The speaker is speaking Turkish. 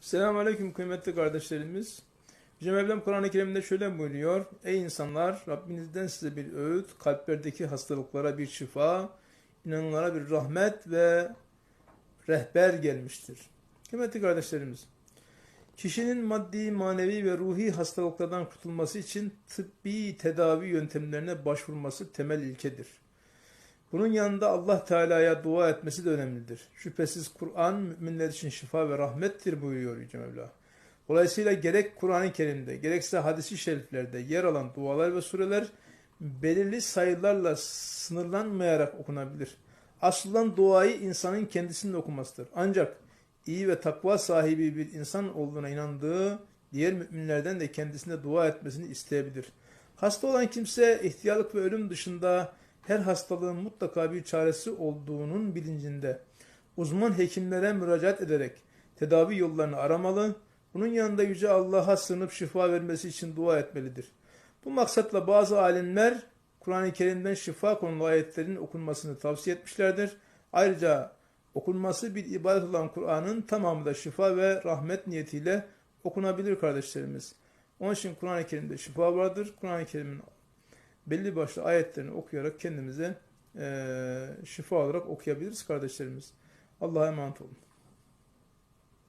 Selamun Aleyküm kıymetli kardeşlerimiz. Yüce Mevlam Kur'an-ı Kerim'de şöyle buyuruyor. Ey insanlar Rabbinizden size bir öğüt, kalplerdeki hastalıklara bir şifa, inananlara bir rahmet ve rehber gelmiştir. Kıymetli kardeşlerimiz, kişinin maddi, manevi ve ruhi hastalıklardan kurtulması için tıbbi tedavi yöntemlerine başvurması temel ilkedir. Bunun yanında Allah Teala'ya dua etmesi de önemlidir. Şüphesiz Kur'an müminler için şifa ve rahmettir buyuruyor Yüce Mevla. Dolayısıyla gerek Kur'an-ı Kerim'de gerekse hadisi şeriflerde yer alan dualar ve sureler belirli sayılarla sınırlanmayarak okunabilir. Asıl olan duayı insanın kendisinin okumasıdır. Ancak iyi ve takva sahibi bir insan olduğuna inandığı diğer müminlerden de kendisine dua etmesini isteyebilir. Hasta olan kimse ihtiyarlık ve ölüm dışında her hastalığın mutlaka bir çaresi olduğunun bilincinde uzman hekimlere müracaat ederek tedavi yollarını aramalı, bunun yanında Yüce Allah'a sığınıp şifa vermesi için dua etmelidir. Bu maksatla bazı alimler Kur'an-ı Kerim'den şifa konulu ayetlerin okunmasını tavsiye etmişlerdir. Ayrıca okunması bir ibadet olan Kur'an'ın tamamı da şifa ve rahmet niyetiyle okunabilir kardeşlerimiz. Onun için Kur'an-ı Kerim'de şifa vardır. Kur'an-ı Kerim'in belli başlı ayetlerini okuyarak kendimize eee, şifa olarak okuyabiliriz kardeşlerimiz. Allah'a emanet olun.